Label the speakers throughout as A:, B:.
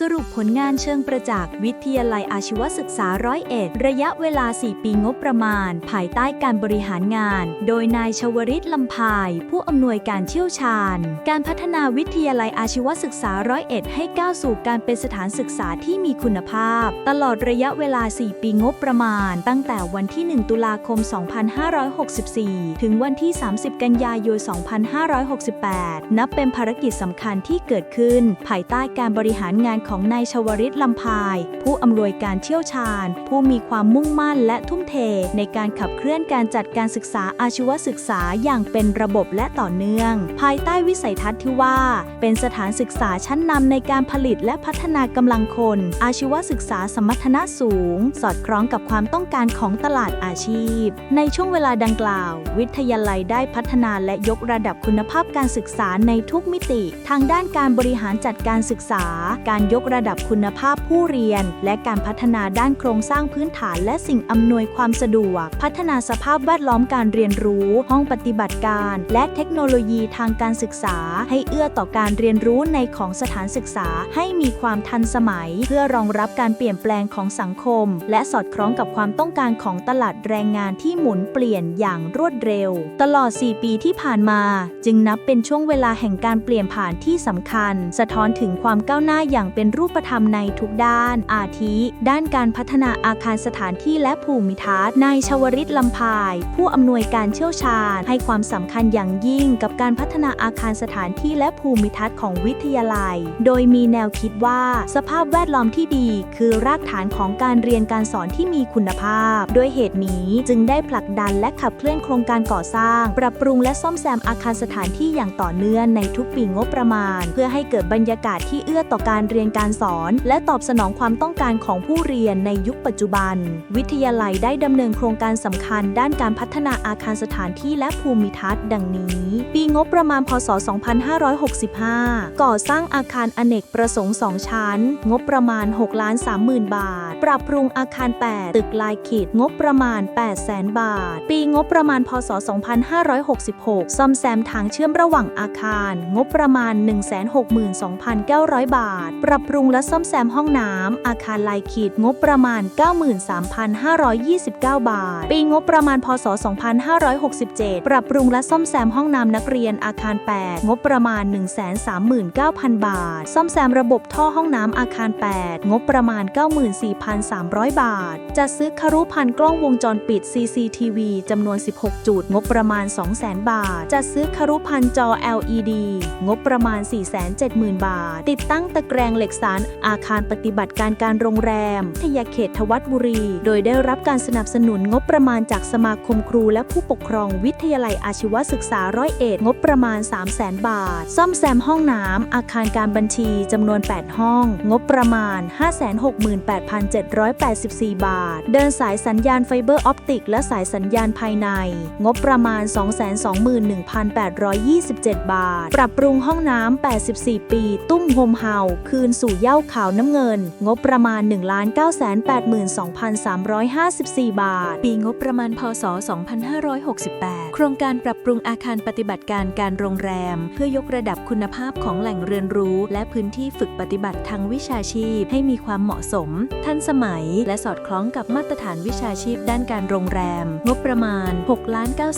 A: สรุปผลงานเชิงประจักษ์วิทยาลัยอาชีวศึกษาร้อยเอ็ดระยะเวลา 4 ปีงบประมาณ ภายใต้การบริหารงาน โดยนายชวริตลำพาย ผู้อำนวยการเชี่ยวชาญ การพัฒนาวิทยาลัยอาชีวศึกษาร้อยเอ็ดให้ก้าวสู่การเป็นสถานศึกษาที่มีคุณภาพ ตลอดระยะเวลา 4 ปีงบประมาณ ตั้งแต่วันที่ 1 ตุลาคม 2564 ถึงวันที่ 30 กันยายน 2568 นับเป็นภารกิจสำคัญที่เกิดขึ้น ภายใต้การบริหารงานของนายชวริตลำพาย ผู้อำนวยการเชี่ยวชาญ ผู้มีความมุ่งมั่นและทุ่มเท ในการขับเคลื่อนการจัดการศึกษาอาชีวศึกษาอย่างเป็นระบบและต่อเนื่อง ภายใต้วิสัยทัศน์ที่ว่า เป็นสถานศึกษาชั้นนำในการผลิตและพัฒนากำลังคน อาชีวศึกษาสมรรถนะสูง สอดคล้องกับความต้องการของตลาดอาชีพ ในช่วงเวลาดังกล่าว วิทยาลัยได้พัฒนาและยกระดับคุณภาพการศึกษาในทุกมิติ ทางด้านการบริหารจัดการศึกษา การยกระดับคุณภาพผู้เรียน และการพัฒนาด้านโครงสร้างพื้นฐาน และสิ่งอำนวยความสะดวก พัฒนาสภาพแวดล้อมการเรียนรู้ ห้องปฏิบัติการ และเทคโนโลยีทางการศึกษา ให้เอื้อต่อการเรียนรู้ในของสถานศึกษา ให้มีความทันสมัย เพื่อรองรับการเปลี่ยนแปลงของสังคม และสอดคล้องกับความต้องการของตลาดแรงงานที่หมุนเปลี่ยนอย่างรวดเร็ว ตลอด 4 ปีที่ผ่านมา จึงนับเป็นช่วงเวลาแห่งการเปลี่ยนผ่านที่สำคัญ สะท้อนถึงความก้าวหน้าอย่างเป็นรูปธรรมในทุกด้าน อาทิ ด้านการพัฒนาอาคารสถานที่และภูมิทัศน์ นายชวริตลำพาย ผู้อำนวยการเชี่ยวชาญ ให้ความสำคัญอย่างยิ่งกับการพัฒนาอาคารสถานที่และภูมิทัศน์ของวิทยาลัย โดยมีแนวคิดว่าสภาพแวดล้อมที่ดี คือรากฐานของการเรียนการสอนที่มีคุณภาพ ด้วยเหตุนี้จึงได้ผลักดันและขับเคลื่อนโครงการก่อสร้าง ปรับปรุงและซ่อมแซมอาคารสถานที่อย่างต่อเนื่องในทุกปีงบประมาณ เพื่อให้เกิดบรรยากาศที่เอื้อต่อการเรียนการสอน และตอบสนองความต้องการของผู้เรียนในยุคปัจจุบัน วิทยาลัยได้ดำเนินโครงการสำคัญ ด้านการพัฒนาอาคารสถานที่และภูมิทัศน์ดังนี้ ปีงบประมาณพศ 2565 ก่อสร้างอาคารอเนกประสงค์2ชั้น งบประมาณ6ล้าน30,000 บาท ปรับปรุงอาคาร 8 ตึกลายขีดงบประมาณ 8 0 0แสนบาท ปีงบประมาณพศ 2566 ซ่อมแซมทางเชื่อมระหว่างอาคาร งบประมาณ 162,900 บาทปรับปรุงและซ่อมแซมห้องน้ำอาคารลายขีดงบประมาณ 93,529 บาท ปีงบประมาณพศ 2567 ปรับปรุงและซ่อมแซมห้องน้ำนักเรียนอาคาร 8 งบประมาณ 139,000 บาท ซ่อมแซมระบบท่อห้องน้ำอาคาร 8 งบประมาณ 94,300 บาท จัดซื้อคารุพันธ์กล้องวงจรปิด CCTV จำนวน 16 จุด งบประมาณ 200,000 บาท จัดซื้อคารุพันธ์จอ LED งบประมาณ 470,000 บาท ติดตั้งตะแกรงเหล็กสารอาคารปฏิบัติการการโรงแรมทยาเขตทวัดบุรี โดยได้รับการสนับสนุนงบประมาณจากสมาคมครูและผู้ปกครองวิทยาลัยอาชีวศึกษาร้อยเอ็ดงบประมาณ 300,000 บาท ซ่อมแซมห้องน้ำอาคารการบัญชีจำนวน 8 ห้อง งบประมาณ 568,784 บาท เดินสายสัญญาณไฟเบอร์ออปติก และสายสัญญาณภายใน งบประมาณ 221,827 บาท ปรับปรุงห้องน้ำ84 ปี ตุ้มโฮมเฮาคืนสู่เย้าขาวน้ำเงิน งบประมาณ 1,982,354 บาท ปีงบประมาณพศ 2568 โครงการปรับปรุงอาคารปฏิบัติการการโรงแรม เพื่อยกระดับคุณภาพของแหล่งเรียนรู้ และพื้นที่ฝึกปฏิบัติทางวิชาชีพ ให้มีความเหมาะสม ทันสมัย และสอดคล้องกับมาตรฐานวิชาชีพด้านการโรงแรม งบประมาณ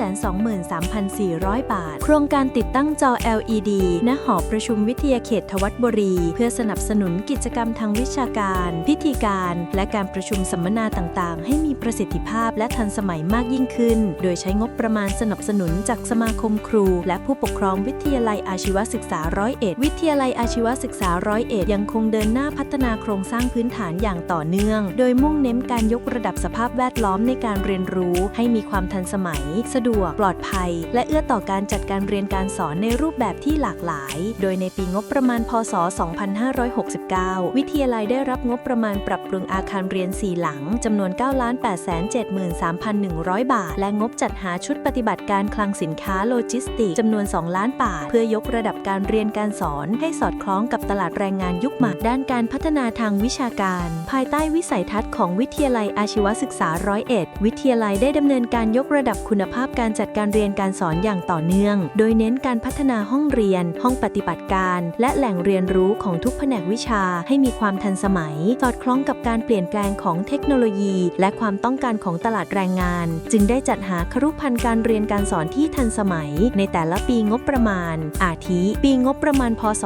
A: 6,923,400 บาท โครงการติดตั้งจอ LED ณหอประชุมวิทยาเขตทวัดบุรี เพื่อสนับสนุนกิจกรรมทางวิชาการ พิธีการ และการประชุมสัมมนาต่างๆ ให้มีประสิทธิภาพและทันสมัยมากยิ่งขึ้น โดยใช้งบประมาณสนับสนุนจากสมาคมครู และผู้ปกครองวิทยาลัยอาชีวศึกษาร้อยเอ็ดวิทยาลัยอาชีวศึกษาร้อยเอ็ดยังคงเดินหน้าพัฒนาโครงสร้างพื้นฐานอย่างต่อเนื่อง โดยมุ่งเน้นการยกระดับสภาพแวดล้อมในการเรียนรู้ ให้มีความทันสมัย สะดวก ปลอดภัย และเอื้อต่อการจัดการเรียนการสอนในรูปแบบที่หลากหลาย โดยในปีงบประมาณพศ 2 5 6 2569 วิทยาลัยได้รับงบประมาณปรับปรุงอาคารเรียน 4 หลัง จำนวน 9 8 7 3 1 0 0 บาท และงบจัดหาชุดปฏิบัติการคลังสินค้าโลจิสติกจำนวน 2 ล้านบาท เพื่อยกระดับการเรียนการสอนให้สอดคล้องกับตลาดแรงงานยุคใหม่ด้านการพัฒนาทางวิชาการ ภายใต้วิสัยทัศน์ของวิทยาลัยอาชีวศึกษาร้อยเอ็ดวิทยาลัยได้ดำเนินการยกระดับคุณภาพการจัดการเรียนการสอนอย่างต่อเนื่อง โดยเน้นการพัฒนาห้องเรียน ห้องปฏิบัติการ และแหล่งเรียนรู้ของทุกแผนก
B: วิชาให้มีความทันสมัย สอดคล้องกับการเปลี่ยนแปลงของเทคโนโลยี และความต้องการของตลาดแรงงาน จึงได้จัดหาครุพันธ์การเรียนการสอนที่ทันสมัย ในแต่ละปีงบประมาณ อาทิ ปีงบประมาณพศ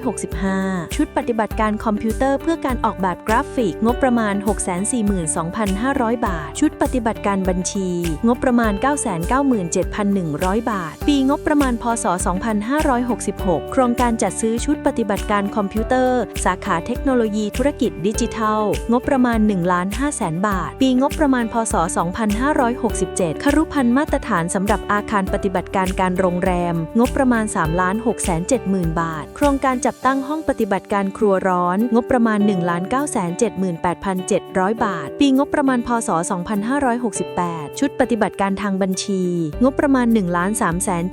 B: 2565 ชุดปฏิบัติการคอมพิวเตอร์เพื่อการออกแบบกราฟิก งบประมาณ 642,500 บาท ชุดปฏิบัติการบัญชี งบประมาณ 997,100 บาท ปีงบประมาณพศ 2566 โครงการจัดซื้อชุดปฏิบัติการคอมพิวเตอร์ สาขาเทคโนโลยีธุรกิจดิจิทัล งบประมาณ1ล้าน5แสนบาท ปีงบประมาณพศ 2567 ครุพันธ์มาตรฐานสำหรับอาคารปฏิบัติการการโรงแรม งบประมาณ3ล้าน6แสน7หมื่นบาท โครงการจัดตั้งห้องปฏิบัติการครัวร้อน งบประมาณ1ล้าน9แสน78,700 บาท ปีงบประมาณพศ 2568 ชุดปฏิบัติการทางบัญชี งบประมาณ1ล้าน3แสน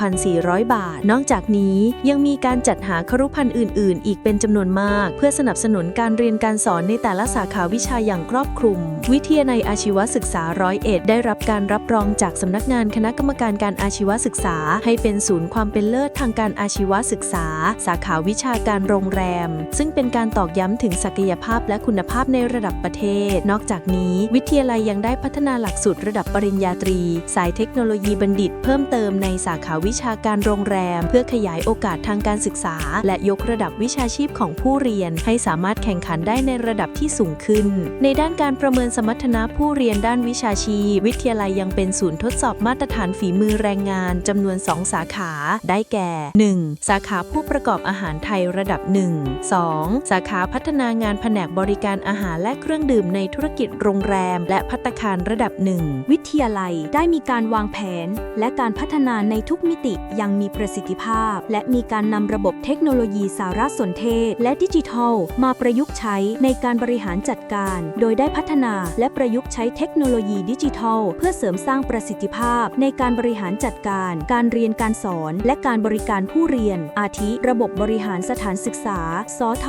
B: 76,400 บาท นอกจากนี้ยังมีการจัดหาครุพันธ์อื่นๆ อีกเป็นจำนวนมาก เพื่อสนับสนุนการเรียนการสอนในแต่ละสาขาวิชาอย่างครอบคลุม วิทยาลัยอาชีวศึกษาร้อยเอ็ดได้รับการรับรองจากสำนักงานคณะกรรมการการอาชีวศึกษา ให้เป็นศูนย์ความเป็นเลิศทางการอาชีวศึกษา สาขาวิชาการโรงแรม ซึ่งเป็นการตอกย้ำถึงศักยภาพและคุณภาพในระดับประเทศ นอกจากนี้ วิทยาลัยยังได้พัฒนาหลักสูตรระดับปริญญาตรี สายเทคโนโลยีบัณฑิต เพิ่มเติมในสาขาวิชาการโรงแรม เพื่อขยายโอกาสทางการศึกษา และยกระดับวิชาชีพของผู้เรียนให้สามารถแข่งขันได้ในระดับที่สูงขึ้น ในด้านการประเมินสมรรถนะผู้เรียนด้านวิชาชีพ วิทยาลัยยังเป็นศูนย์ทดสอบมาตรฐานฝีมือแรงงานจำนวน 2 สาขา ได้แก่ 1. สาขาผู้ประกอบอาหารไทยระดับ 1 2. สาขาพัฒนางานแผนกบริการอาหารและเครื่องดื่มในธุรกิจโรงแรม และพัตคารระดับ1
A: วิทยาลัยได้มีการวางแผน และการพัฒนาในทุกมิติยังมีประสิทธิภาพ และมีการนำระบบเทคโนโลยีสารรสนเทศ และดิจิทัล มาประยุกต์ใช้ในการบริหารจัดการ โดยได้พัฒนาและประยุกต์ใช้เทคโนโลยีดิจิทัล เพื่อเสริมสร้างประสิทธิภาพ ในการบริหารจัดการ การเรียนการสอน และการบริการผู้เรียน อาทิ ระบบบริหารสถานศึกษาสท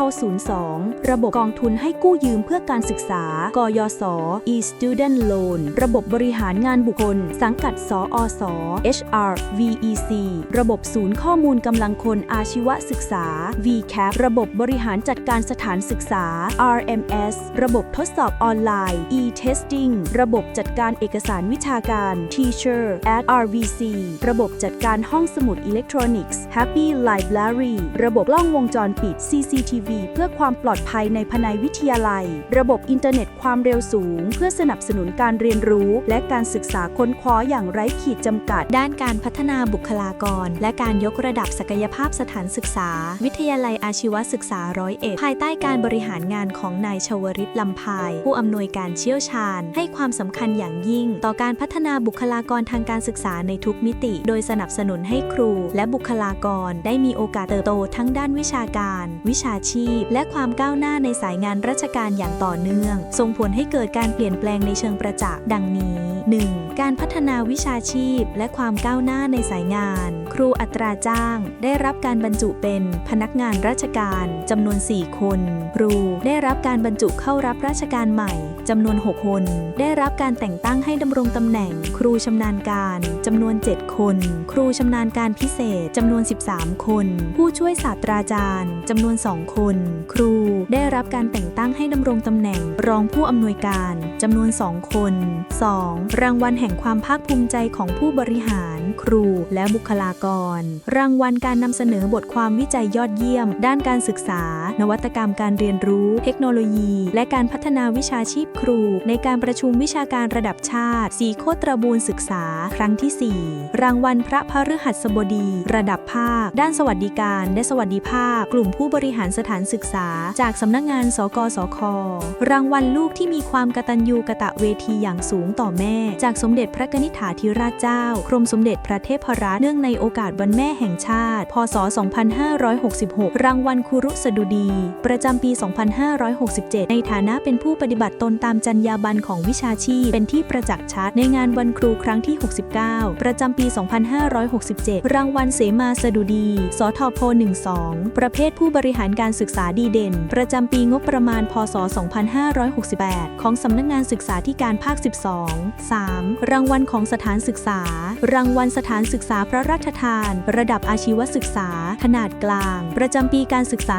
A: 02 ระบบกองทุนให้กู้ยืมเพื่อการศึกษา กยศ e-student loan ระบบบริหารงานบุคคล สังกัด สอส HR VEC ระบบศูนย์ข้อมูลกำลังคนอาชีวศึกษา VCAP ระบบบริหารจัดการสถานศึกษา RMS ระบบทดสอบออนไลน์ e-testing ระบบจัดการเอกสารวิชาการ Teacher at RVC ระบบจัดการห้องสมุดอิเล็กทรอนิกส์ Happy Library ระบบกล้องวงจรปิด CCTV เพื่อความปลอดภัยในภายในวิทยาลัย ระบบอินเทอร์เน็ตความเร็วสูง เพื่อสนับสนุนการเรียนรู้ และการศึกษาค้นคว้าอย่างไร้ขีดจำกัด ด้านการพัฒนาบุคลากร และการยกระดับศักยภาพสถานศึกษา วิทยาลัยอาชีวศึกษาร้อยเอ็ดภายใต้การบริหารงานของนายชวริตลำพาย ผู้อำนวยการเชี่ยวชาญ ให้ความสำคัญอย่างยิ่ง ต่อการพัฒนาบุคลากรทางการศึกษาในทุกมิติ โดยสนับสนุนให้ครู และบุคลากรได้มีโอกาสเติบโตทั้งด้านวิชาการ วิชาชีพ และความก้าวหน้าในสายงานราชการอย่างต่อเนื่อง ส่งผลให้เกิดการเปลี่ยนแปลงในเชิงประจักษ์ดังนี้ 1. การพัฒนาวิชาชีพ และความก้าวหน้าในสายงาน ครูอัตราจ้าง ได้รับการบรรจุเป็นพนักงานราชการจำนวน 4 คน ครูได้รับการบรรจุเข้ารับราชการใหม่ จำนวน 6 คน ได้รับการแต่งตั้งให้ดำรงตำแหน่ง ครูชำนาญการจำนวน 7 คน ครูชำนาญการพิเศษจำนวน 13 คน ผู้ช่วยศาสตราจารย์จำนวน 2 คน ครูได้รับการแต่งตั้งให้ดำรงตำแหน่ง รองผู้อำนวยการจำนวน 2 คน 2. รางวัลแห่งความภาคภูมิใจของผู้บริหาร ครูและบุคลากร รางวัลการนำเสนอบทความวิจัยยอดเยี่ยม ด้านการศึกษา นวัตกรรมการเรียนรู้ เทคโนโลยี และการพัฒนาวิชาชีพครู ในการประชุมวิชาการระดับชาติ สีโคตรบูรศึกษา ครั้งที่ 4 รางวัลพระพฤหัสบดี ระดับภาค ด้านสวัสดิการ และสวัสดิภาพ กลุ่มผู้บริหารสถานศึกษา จากสำนักงาน สกสค รางวัลลูกที่มีความกตัญญูกะตะเวทีอย่างสูงต่อแม่ จากสมเด็จพระกนิษฐาธิราชเจ้า กรมสมเด็จพระเทพรัตน์เนื่องในโอกาสวันแม่แห่งชาติ พศ 2566 รางวัลครูรุสดุดี ประจำปี 2567 ในฐานะเป็นผู้ปฏิบัติตนตามจรรยาบรรณของวิชาชีพ เป็นที่ประจักษ์ชัดในงานวันครูครั้งที่ 69 ประจำปี 2567 รางวัลเสมาสดุดี สทพ 12 ประเภทผู้บริหารการศึกษาดีเด่น ประจำปีงบประมาณ พศ 2568 ของสำนักงานศึกษาธิการภาค 12 3. รางวัลของสถานศึกษา รางวัลสถานศึกษาพระราชทาน ระดับอาชีวศึกษา ขนาดกลาง ประจำปีการศึกษา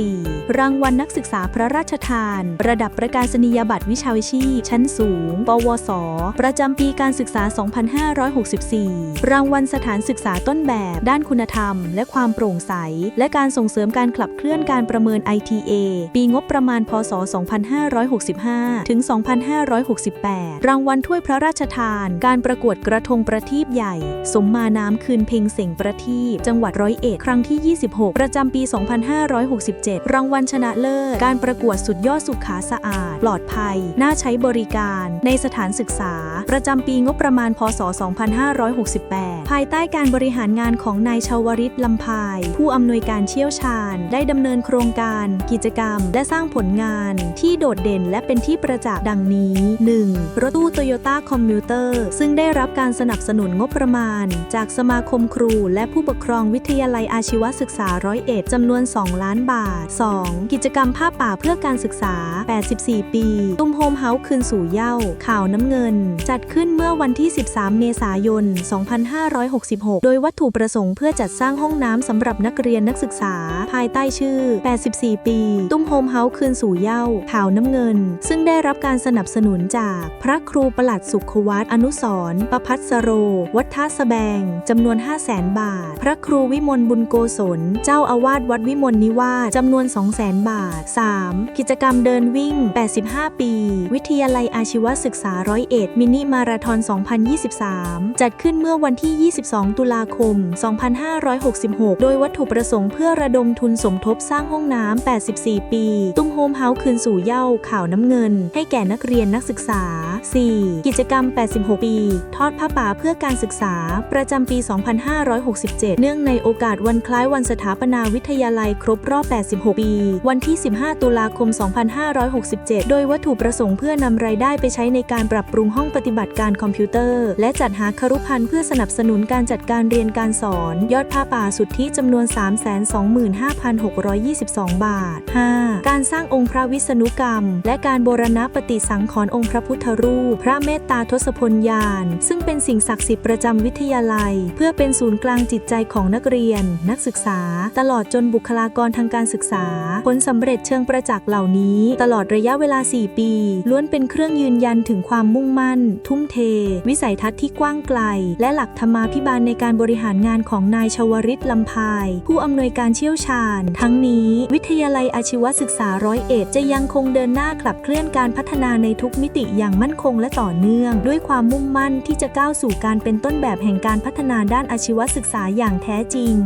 A: 2564 รางวัลนักศึกษาพระราชทาน ระดับประกาศนียบัตรวิชาชีพชั้นสูง ปวส ประจำปีการศึกษา 2564 รางวัลสถานศึกษาต้นแบบ ด้านคุณธรรม และความโปร่งใส และการส่งเสริมการขับเคลื่อนการประเมิน ITA ปีงบประมาณ พศ 2565 ถึง 2568 รางวัลถ้วยพระราชทาน การประกวดกระทงประทีปใหญ่ สมมาน้ำคืนเพ็งเสียงประทีปจังหวัดร้อยเอ็ดครั้งที่ 26 ประจำปี 2567 รางวัลชนะเลิศ การประกวดสุดยอดสุขาสะอาด ปลอดภัย น่าใช้บริการ ในสถานศึกษา ประจำปีงบประมาณ พศ 2568 ภายใต้การบริหารงานของนายชาวริตลำพาย ผู้อำนวยการเชี่ยวชาญ ได้ดำเนินโครงการ กิจกรรม และสร้างผลงานที่โดดเด่นและเป็นที่ประจักษ์ดังนี้ 1. รถตู้โตโยต้าคอมมิวเตอร์ซึ่งได้รับการสนับสนุนงบประมาณ จากสมาคมครู และผู้ปกครองวิทยาลัยอาชีวศึกษาร้อยเอ็ดจำนวน 2 ล้านบาท 2. กิจกรรมผ้าป่าเพื่อการศึกษา 80 84ปี ตุ้มโฮมเฮาส์คืนสู่เย้า ข่าวน้ำเงิน จัดขึ้นเมื่อวันที่ 13 เมษายน 2566 โดยวัตถุประสงค์เพื่อจัดสร้างห้องน้ำสำหรับนักเรียนนักศึกษา ภายใต้ชื่อ 84 ปี ตุ้มโฮมเฮาส์คืนสู่เย้า ข่าวน้ำเงิน ซึ่งได้รับการสนับสนุนจากพระครูประหลัดสุขวัตอนุสรประพัสโร วัดท่าสแบงจำนวน 5 0 0แสนบาท พระครูวิมลบุญโกศล เจ้าอาวาสวัดวิมลนิวาสจำนวน 2 0 0แสนบาท 3. กิจกรรมเดินวิ่ง85 ปี วิทยาลัยอาชีวศึกษาร้อยเอ็ดมินิมาราธอน 2023 จัดขึ้นเมื่อวันที่ 22 ตุลาคม 2566 โดยวัตถุประสงค์เพื่อระดมทุนสมทบสร้างห้องน้ำ 84 ปี ตุ้มโฮมเฮาส์คืนสู่เย้าข่าวน้ำเงิน ให้แก่นักเรียนนักศึกษา 4. กิจกรรม 86 ปี ทอดผ้าป่าเพื่อการศึกษา ประจำปี 2567 เนื่องในโอกาสวันคล้ายวันสถาปนาวิทยาลัยครบรอบ 86 ปี วันที่ 15 ตุลาคม 256 2567โดยวัตถุประสงค์เพื่อนำรายได้ไปใช้ในการปรับปรุงห้องปฏิบัติการคอมพิวเตอร์ และจัดหาครุพันธ์เพื่อสนับสนุนการจัดการเรียนการสอน ยอดผ้าป่าสุทธิจำนวน 325,622 บาท 5. การสร้างองค์พระวิษณุกรรม และการบูรณะปฏิสังขรณ์องค์พระพุทธรูป พระเมตตาทศพลยาน ซึ่งเป็นสิ่งศักดิ์สิทธิ์ประจำวิทยาลัย เพื่อเป็นศูนย์กลางจิตใจของนักเรียน นักศึกษา ตลอดจนบุคลากรทางการศึกษา ผลสำเร็จเชิงประจักษ์เหล่านี้ ตลอดระยะเวลา 4 ปี ล้วนเป็นเครื่องยืนยันถึงความมุ่งมั่น ทุ่มเท วิสัยทัศน์ที่กว้างไกล และหลักธรรมาภิบาลในการบริหารงานของนายชวริตลำพาย ผู้อำนวยการเชี่ยวชาญ ทั้งนี้ วิทยาลัยอาชีวศึกษาร้อยเอ็ดจะยังคงเดินหน้าขับเคลื่อนการพัฒนาในทุกมิติอย่างมั่นคงและต่อเนื่อง ด้วยความมุ่งมั่นที่จะก้าวสู่การเป็นต้นแบบแห่งการพัฒนาด้านอาชีวศึกษาอย่างแท้จริง